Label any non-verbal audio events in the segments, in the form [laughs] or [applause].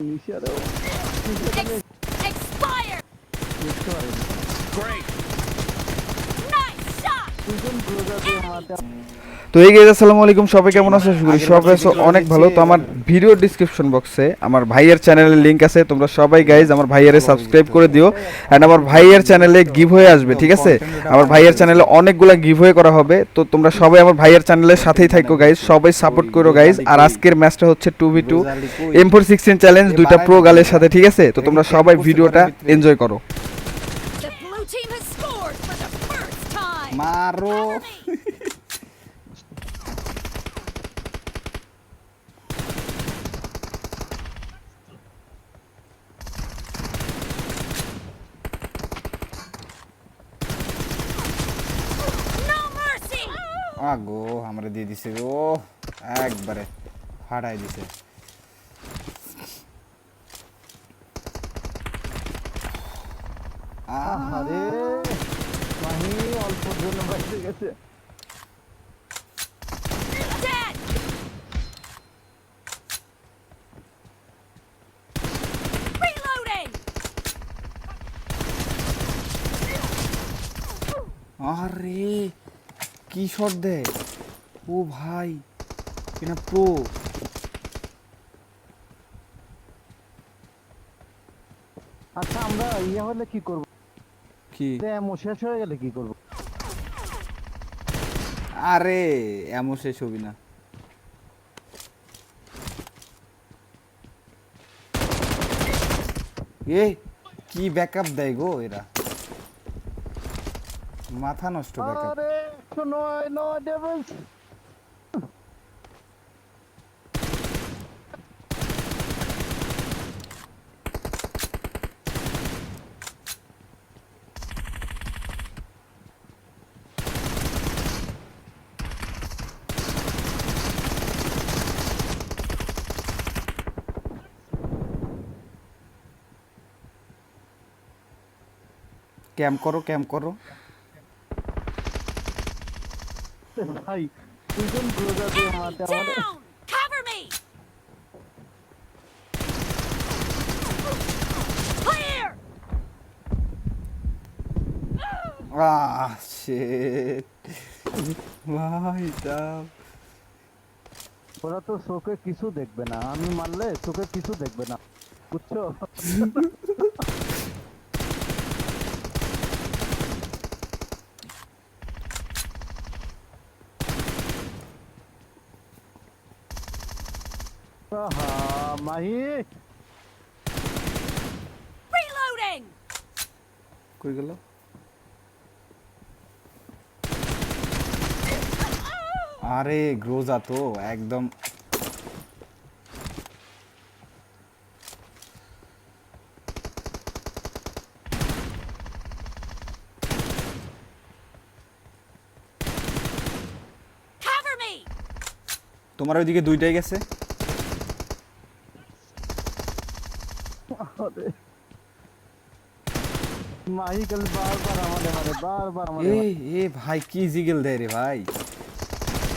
Iniciar. Ex expire. Great. তো এই গেছে আসসালামু আলাইকুম। সবাই কেমন আছো? আশা করি সবাই অনেক ভালো। তো আমার ভিডিও ডিসক্রিপশন বক্সে আমার ভাইয়ের চ্যানেলের লিংক আছে। তোমরা সবাই গাইজ আমার ভাইয়ারে সাবস্ক্রাইব করে দিও। এন্ড আমার ভাইয়ের চ্যানেলে গিভ হয়ে আসবে ঠিক আছে? আমার ভাইয়ের চ্যানেলে অনেকগুলা গিভ হয়ে করা হবে। তো তোমরা সবাই আমার ভাইয়ের চ্যানেলের সাথেই থাকো গাইজ সবাই সাপোর্ট করো গাইজ আর আজকের ম্যাচটা হচ্ছে two v two M four sixteen challenge দুইটা প্রো গালের সাথে ঠিক আছে? তো তোমরা সবাই ভিডিওটা এনজয় করো। time. মারো Cover me. No mercy. আগো আমরা দিয়ে দিছে ও একবারে ফাটাই দিছে আহ, আরে আরে কি শট দেয় ও ভাই কিনা প্রো আচ্ছা আমরা ইয়ে হলে কি করব? কি এমন শেষ হয়ে গেলে কি করব? আরে এমন শেষ হবি না। এ কি ব্যাকআপ দেয় গো এরা? মাথা নষ্ট ব্যাকআপ আরে একশো নয় নয় ডেভিলস ক্যাম্প করো ক্যাম্প করো। ভাই দুজন ক্লোজার দিয়ে মারতে আমাদের শিট ভাই ওরা তো চোখে কিছু দেখবে না। আমি মারলে চোখে কিছু দেখবে না। বুঝছ? [laughs] আহা, মাহি Reloading. কই গেল? আরে গ্রোজা তো একদম। তোমার ওইদিকে দুইটাই গেছে? আরে। মাহি কাল বারবার আমাদের মারে বারবার আমাদের এ মারে। এ ভাই কি জিগেল দেয় রে ভাই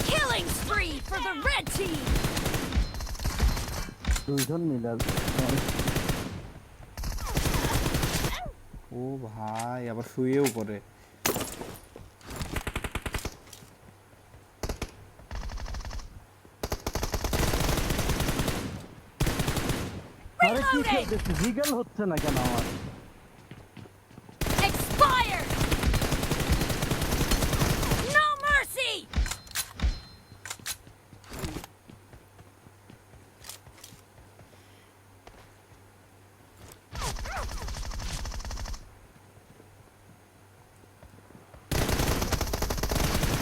Killing spree for the red team. দুইজন মিলে ও ভাই আবার শুয়েও পড়ে কি Reloading. খেলতেছে জিগেল হচ্ছে না কেন আমার Expired. No mercy.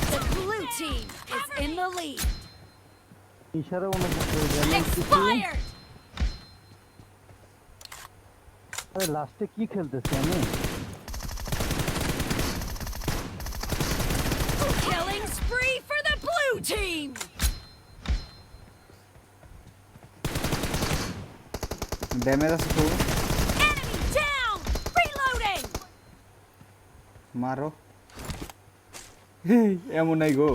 The blue team is in the lead. ইশারা অনুভব করে গেল Expired. আরে লাস্টে কি খেলতেছি আমি Killing spree for the blue team. Damage আছে তো Enemy down. Reloading. মারো [laughs] হেই, এমন নাই গো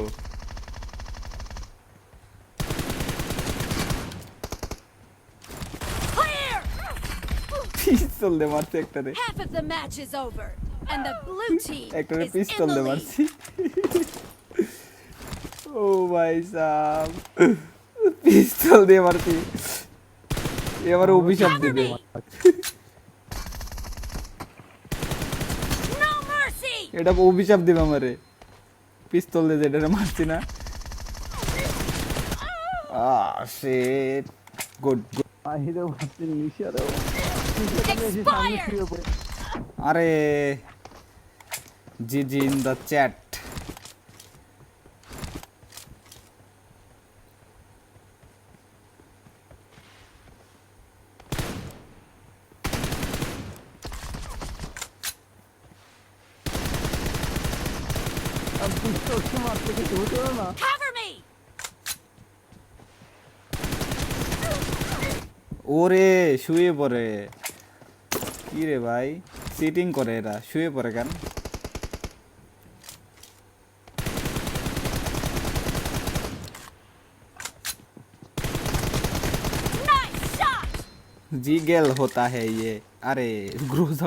পিস্তল দিয়ে মারছে একটারে। Half of the match is over, and the blue [laughs] team একটারে [laughs] [laughs] পিস্তল দিয়ে. মারছি। ও ভাই সাহ পিস্তল দিয়ে মারছি। এ আমার অভিশাপ দেবে! এটা অভিশাপ দেবে আমারে। পিস্তল দিয়ে যেটা মারছি না। Ah shit good good Expired! শুয়ে পড়ে আরে G G in the chat R pistol কি মারতে কিছু হতো না Cover me! ওরে শুয়ে পড়ে। কি রে ভাই? সিটিং করে এরা শুয়ে পড়ে কেন! জি গেল হতা হে ইয়ে। আরে গ্রোজা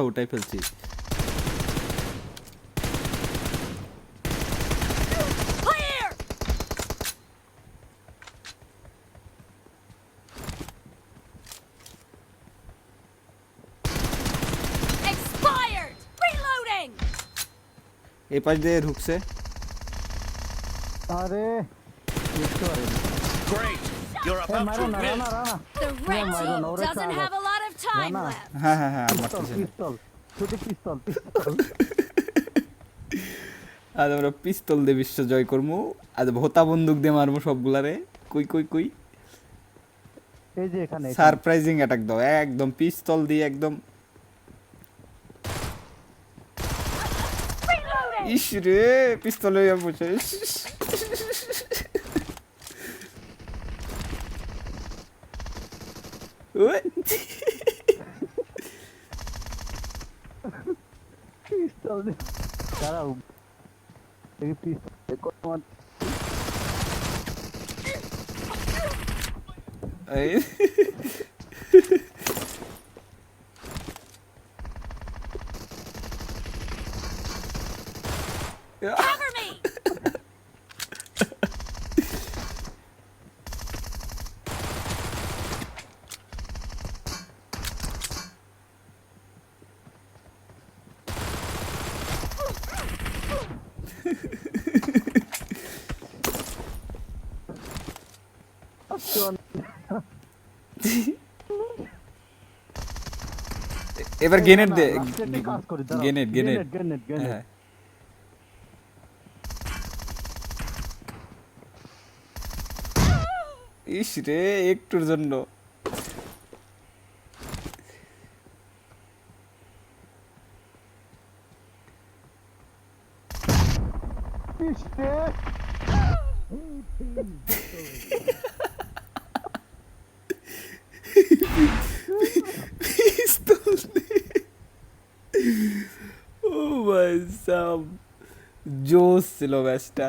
এই পাশ দিয়ে ঢুকছে আরে দেখতে পারিনি Great. You're about to win. Rana Rana The red team doesn't have a lot of time না, না। left. হ্যাঁ হ্যাঁ হ্যাঁ আমার পিস্তল পিস্তল শুধু পিস্তল পিস্তল [laughs] আজ আমরা পিস্তল দিয়ে বিশ্ব জয় করব আজ ভোতা বন্দুক দিয়ে মারবো সবগুলারে কুই কুই কুই এই যে এখানে এখানে। সারপ্রাইজিং অ্যাটাক দাও একদম পিস্তল দিয়ে একদম Reloading! ইস রে পিস্তলে বসে পিস্তল দিয়ে- দাঁড়াও এই পিস্তল Cover me! এবার গেনেট না, দে last এ একটা কাজ ইস রে একটুর জন্য। ও ভাই সাব জোস ছিল ম্যাচটা